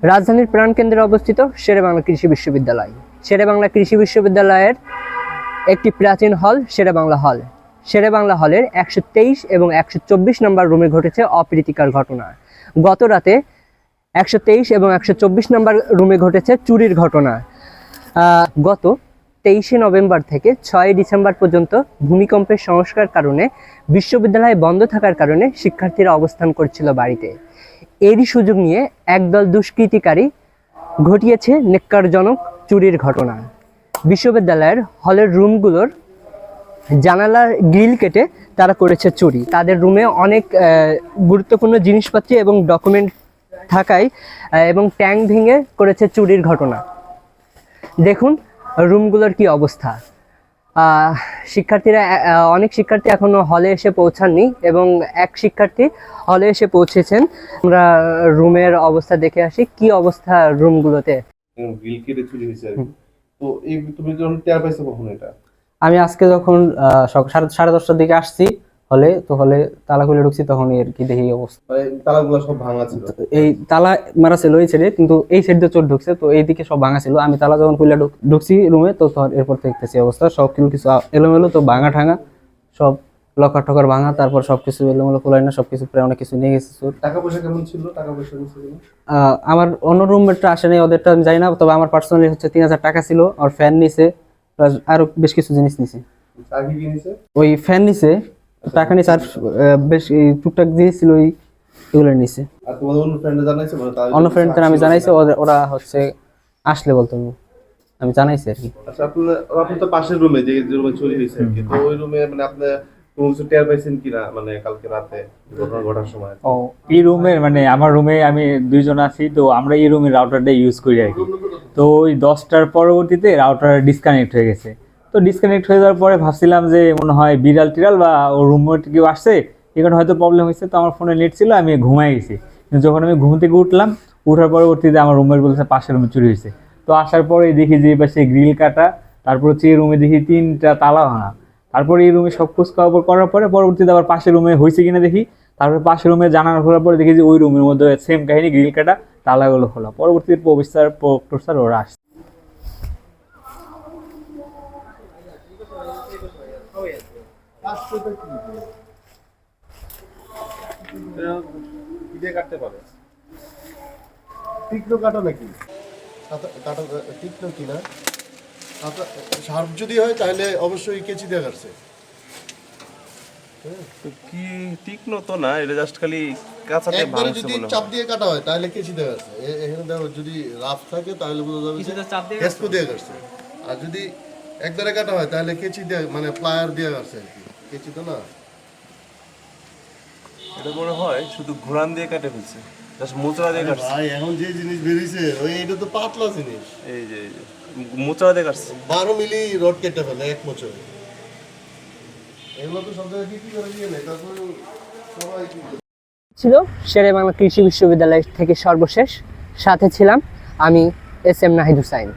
রাজধানীর প্রাণকেন্দ্রে অবস্থিত শেরে বাংলা কৃষি বিশ্ববিদ্যালয়। শেরে বাংলা কৃষি বিশ্ববিদ্যালয়ের একটি প্রাচীন হল শেরে বাংলা হল। শেরে বাংলা হলের একশো তেইশ এবং একশো চব্বিশ নম্বর রুমে ঘটেছে অপ্রীতিকর ঘটনা। গত রাতে একশো তেইশ এবং একশো চব্বিশ নম্বর রুমে ঘটেছে চুরির ঘটনা। গত তেইশে নভেম্বর থেকে ছয় ডিসেম্বর পর্যন্ত ভূমিকম্পের সংস্কার কারণে, বিশ্ববিদ্যালয় বন্ধ থাকার কারণে শিক্ষার্থীরা অবস্থান করছিল বাড়িতে। এরই সুযোগ নিয়ে একদল দুষ্কৃতিকারী ঘটিয়েছে নেক্কারজনক চুরির ঘটনা। বিশ্ববিদ্যালয়ের হলের রুমগুলোর জানালার গ্রিল কেটে তারা করেছে চুরি। তাদের রুমে অনেক গুরুত্বপূর্ণ জিনিসপত্র এবং ডকুমেন্ট থাকায় এবং ট্যাঙ্ক ভেঙে করেছে চুরির ঘটনা। দেখুন রুমগুলোর কি অবস্থা? শিক্ষার্থীরা অনেক শিক্ষার্থী এখনও হলে এসে পৌঁছাননি এবং এক শিক্ষার্থী হলে এসে পৌঁছেছেন। আমরা রুমের অবস্থা দেখে আসি কি অবস্থা রুমগুলোতে? তো এই তুমি যখন টের পাইছো কখন এটা? আমি আজকে যখন সাড়ে দশটার দিকে আসছি হলে তো হলে তালা খুলে ঢুকছি তখন আর কি দেখি অবস্থা। মানে তালাগুলো সব ভাঙা ছিল। এই তালা মারা ছিল এই সাইডে কিন্তু এই সাইড দিয়ে চোর ঢুকছে তো এই দিকে সব ভাঙা ছিল। আমি তালা যখন খুলে ঢুকছি রুমে তো তখন এরপর দেখতেছি অবস্থা। সব কিছু কিছু এলোমেলো তো ভাঙা ঠাঙা। সব লকার টকার ভাঙা তারপর সব কিছু এলোমেলো খোলাই না সব কিছু প্রায় অনেক কিছু নিয়ে গেছে চোর। টাকা পয়সা কেমন ছিল? টাকা পয়সা আমার অন্য রুমমেটটা আসে নাই ওদেরটা আমি জানি না তবে আমার পার্সোনালি হচ্ছে তিন হাজার টাকা ছিল আর ফ্যান নিছে প্লাস আরও বেশ কিছু জিনিস নিছে। ওই ফ্যান নিছে টাকা নিছে আর বেশ টুকটাক দিয়েছিল ছিল ওই এগুলো নিছে। আর তোমাদের অন্য ফ্রেন্ডে জানাইছে মানে তাদের অন্য কিছু ফ্রেন্ডদের আমি জানাইছি ওদের- ওরা হচ্ছে আসলে বলতো আমি আমি জানাইছি আর কি। আচ্ছা আপনার আপনি তো পাশের রুমে যে রুমে চুরি হয়েছে আর কি তো ওই রুমে মানে আপনি কোনো কিছু টের পাইছেন কিনা? মানে কালকে রাতে ঘটনা ঘটার সময়? ও এই রুমে মানে আমার রুমে আমি দুইজন আছি তো আমরা এই রুমের রাউটারটা ইউজ করি আর কি। তো ওই দশটার পরবর্তীতে রাউটার ডিসকানেক্ট হয়ে গেছে। তো ডিসকানেক্ট হয়ে যাওয়ার পরে ভাবছিলাম যে মনে হয় বিড়াল টিরাল বা ও রুমমেট কেউ আসছে, এখানে হয়তো প্রবলেম হয়েছে, তো আমার ফোনে নেট ছিল, আমি ঘুমাই গেছি। যখন আমি ঘুম থেকে উঠলাম, উঠার পরবর্তীতে আমার রুমের বলছে পাশের রুমে চুরি হয়েছে। তো আসার পরে দেখি যে পাশে গ্রিল কাটা, তারপর হচ্ছে রুমে দেখি তিনটা তালা ভাঙা। তারপরে এই রুমে সব খোঁজ খবর করার পরে পরবর্তীতে আবার পাশের রুমে হয়েছে কিনা দেখি। তারপরে পাশের রুমে জানানো খোলার পরে দেখি যে ওই রুমের মধ্যে সেম কাহিনী গ্রিল কাটা, তালাগুলো খোলা। পরবর্তীতে প্রবেশার প্রক্টর স্যার ওরা আসছে কি দিয়ে কাটতে পারে যদি হয় তাহলে অবশ্যই কেচি দিয়ে কাটছে কি তীক্ষ্ণ তো না এটা জাস্ট খালি কাঁচাতে ভাঙছে যদি চাপ দিয়ে কাটা হয় তাহলে কেচি কাটছে এ- এখানে দেখো যদি রাফ থাকে তাহলে বোঝা যাবে হেসপো দিয়ে কাটছে আর যদি একবারে কাটা হয় তাহলে কেচি দিয়ে মানে প্লায়ার দিয়ে কাটছে আর কি। কেচি তো না? এটা মনে হয় শুধু ঘোরান দিয়ে কাটে ফেলছে জাস্ট মোচড়া দিয়ে কাটছে। ভাই এখন যে জিনিস বেরিয়েছে ওই এটা তো পাতলা জিনিস। এই যে এই যে মোচড়া দিয়ে কাটছে। বারো মিলি রড কেটে ফেলে এক বছর। এগুলো তো সব জায়গায় বিক্রি করে দিয়ে নেই তারপর সবাই কি ছিল শেরে বাংলা কৃষি বিশ্ববিদ্যালয় থেকে সর্বশেষ সাথে ছিলাম আমি এস এম নাহিদ হুসাইন।